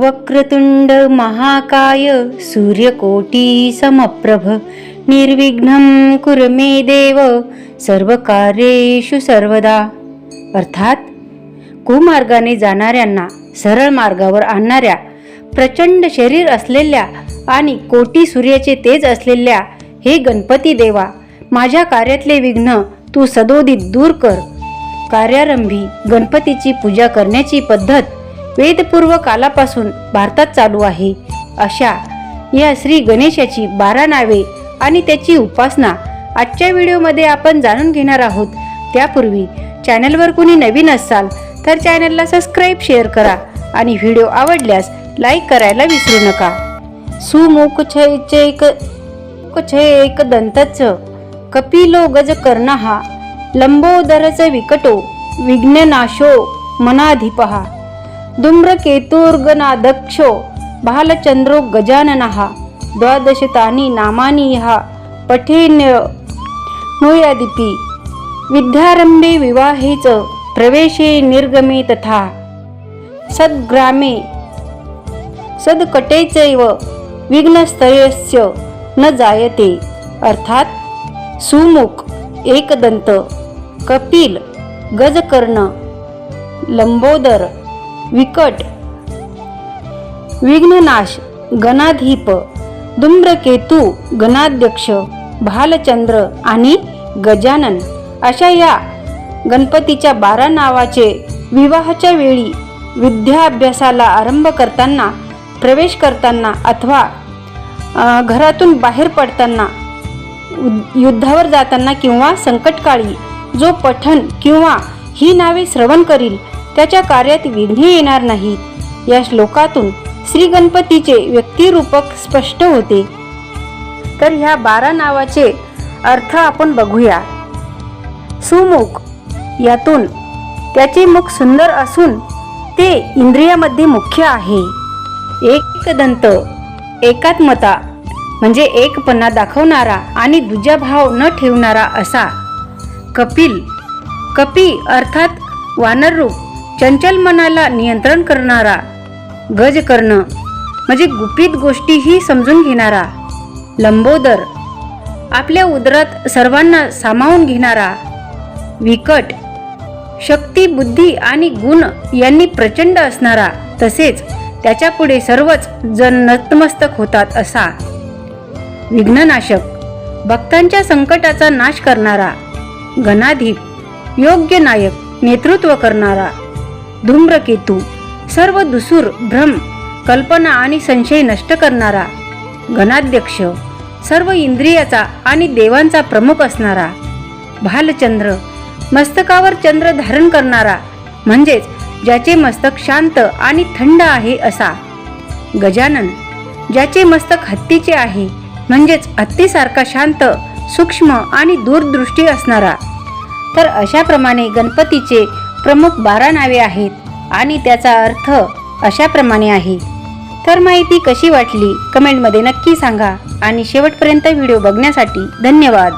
वक्रतुंड महाकाय सूर्यकोटी समप्रभ निर्विघ्नं कुर मे देव सर्वकार्येषु सर्वदा. अर्थात कुमार्गाने जाणाऱ्यांना सरळ मार्गावर आणणाऱ्या प्रचंड शरीर असलेल्या आणि कोटी सूर्याचे तेज असलेल्या हे गणपती देवा माझ्या कार्यातले विघ्न तू सदोदित दूर कर. कार्यारंभी गणपतीची पूजा करण्याची पद्धत वेदपूर्व कालापासून भारतात चालू आहे. अशा या श्री गणेशाची बारा नावे आणि त्याची उपासना आजच्या व्हिडिओमध्ये आपण जाणून घेणार आहोत. त्यापूर्वी चॅनलवर कुणी नवीन असाल तर चॅनलला सबस्क्राईब शेअर करा आणि व्हिडिओ आवडल्यास लाईक करायला विसरू नका. सुमुख छैक एक दंतच कपिलो गज कर्णहा लंबोदरच विकटो विघ्ननाशो मनाधिपहा। धूम्रकेतुर्गनादक्षो भालचंद्रो गजाननः द्वादशतानि नामानि यः पठेन्य नोयादिपि विद्यारंभे विवाहे च प्रवेशे निर्गमे तथा सद्ग्रामे सद्कटेचैव विघ्नस्तयस्य न जायते अर्थात सुमुख एकदंत कपिल गजकर्ण लंबोदर विकट विघ्ननाश गणाधीप धूम्रकेतू गणाध्यक्ष भालचंद्र आणि गजानन अशा या गणपतीच्या बारा नावाचे विवाहाच्या वेळी विद्याभ्यासाला आरंभ करताना प्रवेश करताना अथवा घरातून बाहेर पडताना युद्धावर जाताना किंवा संकटकाळी जो पठण किंवा ही नावे श्रवण करील त्याच्या कार्यात विघ्ने येणार नाहीत या श्लोकातून श्री गणपतीचे व्यक्तिरूपक स्पष्ट होते. तर ह्या बारा नावाचे अर्थ आपण बघूया. सुमुख यातून त्याचे मुख सुंदर असून ते इंद्रियामध्ये मुख्य आहे. एकदंत एकात्मता म्हणजे एकपणा दाखवणारा आणि दुजाभाव न ठेवणारा असा. कपिल कपी अर्थात वानररूप. चंचल मनाला नियंत्रण करणारा गज करणं म्हणजे गुपित गोष्टीही समजून घेणारा लंबोदर आपल्या उदरात सर्वांना सामावून घेणारा विकट शक्ती बुद्धी आणि गुण यांनी प्रचंड असणारा तसेच त्याच्यापुढे सर्वच जण नतमस्तक होतात असा. विघ्ननाशक भक्तांच्या संकटाचा नाश करणारा गणाधीप योग्य नायक नेतृत्व करणारा धूम्रकेतू सर्व दुसूर भ्रम कल्पना आणि संशय नष्ट करणारा गणाध्यक्ष सर्व इंद्रियाचा आणि देवांचा प्रमुख असणारा भालचंद्र मस्तकावर चंद्र धारण करणारा म्हणजेच ज्याचे मस्तक शांत आणि थंड आहे असा. गजानन ज्याचे मस्तक हत्तीचे आहे म्हणजेच हत्तीसारखा शांत सूक्ष्म आणि दूरदृष्टी असणारा. तर अशाप्रमाणे गणपतीचे प्रमुख बारा नावे आहेत आणि त्याचा अर्थ अशाप्रमाणे आहे. तर माहिती कशी वाटली? कमेंटमध्ये नक्की सांगा आणि शेवटपर्यंत व्हिडिओ बघण्यासाठी धन्यवाद.